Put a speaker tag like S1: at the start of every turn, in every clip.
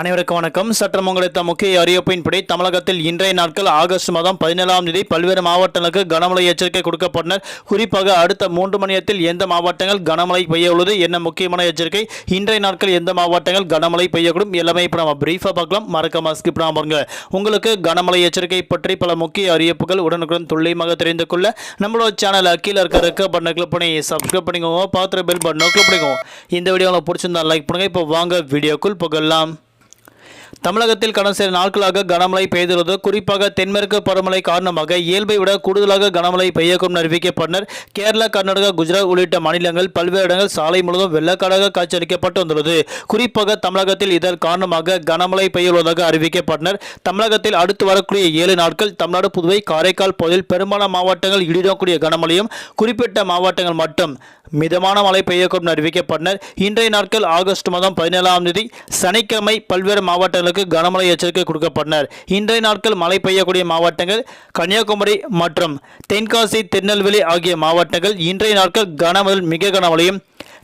S1: அனைவருக்கும் வணக்கம். சற்றம் உங்களுக்கு முக்கிய அறிவிப்பின்படி தமிழகத்தில் இன்றைய நாட்கள் ஆகஸ்ட் மாதம் பதினேழாம் தேதி பல்வேறு மாவட்டங்களுக்கு கனமழை எச்சரிக்கை கொடுக்கப்பட்டனர். குறிப்பாக அடுத்த மூன்று மணியத்தில் எந்த மாவட்டங்கள் கனமழை பெய்ய உள்ளது என்ன முக்கியமான எச்சரிக்கை? இன்றைய நாட்கள் எந்த மாவட்டங்கள் கனமழை பெய்யக்கூடும்? எல்லாமே இப்போ நம்ம பிரீஃபாக பார்க்கலாம். மறக்காம ஸ்கிப் பண்ணாம பாருங்க. உங்களுக்கு கனமழை எச்சரிக்கை பற்றி பல முக்கிய அறிவிப்புகள் உடனுக்குடன் துல்லியமாக தெரிந்து கொள்ள நம்மளோட சேனல் கீழே இருக்க இருக்க பட்டனை கிளிக் பண்ணி சப்ஸ்கிரைப் பண்ணிக்கோங்க. பார்த்துட்டு பெல் பட்டனை கிளிக் பண்ணிக்கோங்க. இந்த வீடியோ உங்களுக்கு பிடிச்சிருந்தா லைக் பண்ணுங்கள் இப்போ வாங்க வீடியோக்குள் புகழலாம் தமிழகத்தில் கடந்த சில நாட்களாக கனமழை பெய்துள்ளது. குறிப்பாக தென்மேற்கு பருவமழை காரணமாக இயல்பை விட கூடுதலாக கனமழை பெய்யக்கும் அறிவிக்கப்பட்டனர். கேரளா கர்நாடகா குஜராத் உள்ளிட்ட மாநிலங்கள் பல்வேறு இடங்கள் சாலை முழுவதும் வெள்ளக்காடாக காட்சியளிக்கப்பட்டு வந்துள்ளது. குறிப்பாக தமிழகத்தில் இதன் காரணமாக கனமழை பெய்யுள்ளதாக அறிவிக்கப்பட்டனர். தமிழகத்தில் அடுத்து வரக்கூடிய ஏழு நாட்கள் தமிழ்நாடு புதுவை காரைக்கால் பகுதியில் பெரும்பாலான மாவட்டங்கள் இடிடக்கூடிய கனமழையும் குறிப்பிட்ட மாவட்டங்கள் மட்டும். மிதமான மழை பெய்யக்கூடும் அறிவிக்கப்பட்டனர். இன்றைய நாட்கள் ஆகஸ்ட் மாதம் பதினேழாம் தேதி சனிக்கிழமை பல்வேறு மாவட்டங்களுக்கு கனமழை எச்சரிக்கை கொடுக்கப்பட்டனர். இன்றைய நாட்கள் மழை பெய்யக்கூடிய மாவட்டங்கள் கன்னியாகுமரி மற்றும் தென்காசி திருநெல்வேலி ஆகிய மாவட்டங்கள் இன்றைய நாட்கள் கனமழை மிக கனமழையும்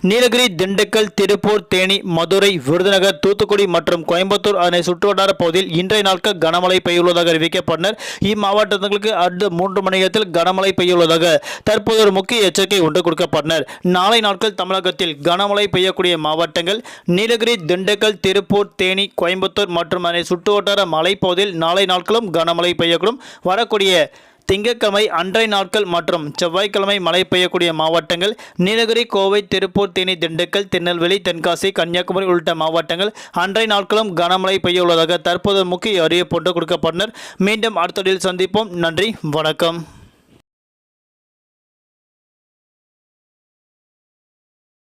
S1: நீலகிரி திண்டுக்கல் திருப்பூர் தேனி மதுரை விருதுநகர் தூத்துக்குடி மற்றும் கோயம்புத்தூர் அதனை சுற்றுவட்டார பகுதியில் இன்றைய நாட்கள் கனமழை பெய்யுள்ளதாக அறிவிக்கப்பட்டனர். இம்மாவட்டங்களுக்கு அடுத்த மூன்று மணி நேரத்தில் கனமழை பெய்யுள்ளதாக தற்போது ஒரு முக்கிய எச்சரிக்கை ஒன்று கொடுக்கப்பட்டனர். நாளை நாட்கள் தமிழகத்தில் கனமழை பெய்யக்கூடிய மாவட்டங்கள் நீலகிரி திண்டுக்கல் திருப்பூர் தேனி கோயம்புத்தூர் மற்றும் அதனை சுற்றுவட்டார மலைப்பகுதியில் நாளை நாட்களும் கனமழை பெய்யக்கூடும். வரக்கூடிய திங்கட்கிழமை அன்றைய நாட்கள் மற்றும் செவ்வாய்க்கிழமை மழை பெய்யக்கூடிய மாவட்டங்கள் நீலகிரி கோவை திருப்பூர் தேனி திண்டுக்கல் திருநெல்வேலி தென்காசி கன்னியாகுமரி உள்ளிட்ட மாவட்டங்கள் அன்றைய நாட்களும் கனமழை பெய்ய உள்ளதாக தற்போது முக்கிய அறிவிப்பு ஒன்று கொடுக்கப்பட்டனர் மீண்டும் அடுத்த சந்திப்போம். நன்றி வணக்கம்.